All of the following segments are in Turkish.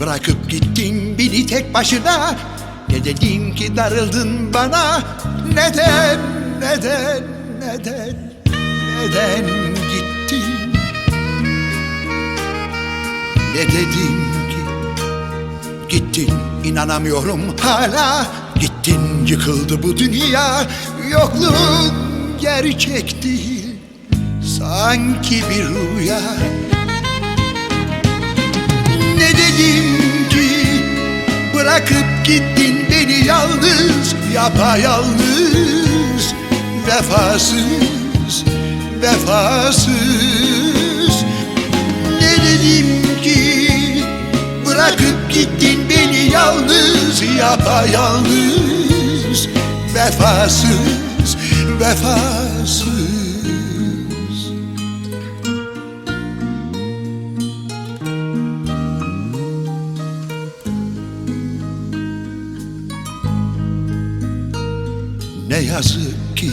Bırakıp gittin beni tek başına. Ne dedim ki darıldın bana. Neden, neden, neden Neden gittin? Ne dedim ki Gittin inanamıyorum hala. Gittin yıkıldı bu dünya Yokluğun gerçek değil. Sanki bir rüya Ne dedim ki? Bırakıp gittin beni yalnız Yapayalnız. Vefasız Vefasız. Ne dedim ki? Bırakıp gittin beni yalnız Yapayalnız. Vefasız Vefasız Ne yazık ki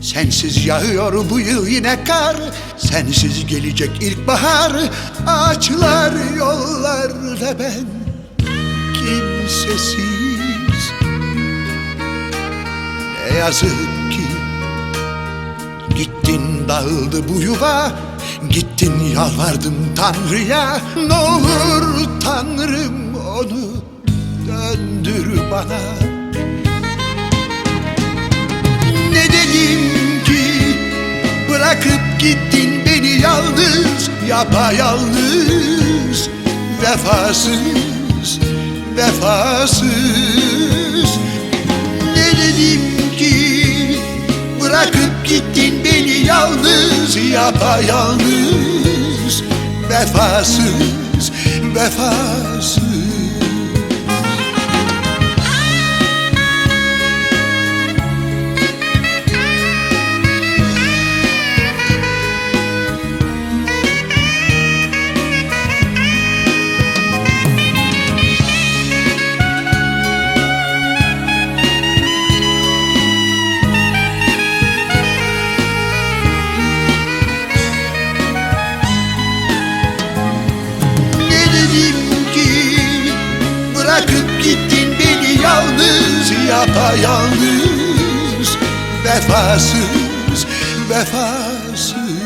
Sensiz yağıyor bu yıl yine kar. Sensiz gelecek ilkbahar Ağaçlar yollar ve ben Kimsesiz. Ne yazık ki Gittin dağıldı bu yuva Gittin yalvardım Tanrı'ya. Ne olur Tanrım onu Döndür bana gittin beni yalnız Yapayalnız Vefasız Vefasız. Ne dedim ki? Bırakıp gittin beni yalnız Yapayalnız Vefasız Vefasız Bırakıp gittin beni yalnız Yapayalnız Vefasız Vefasız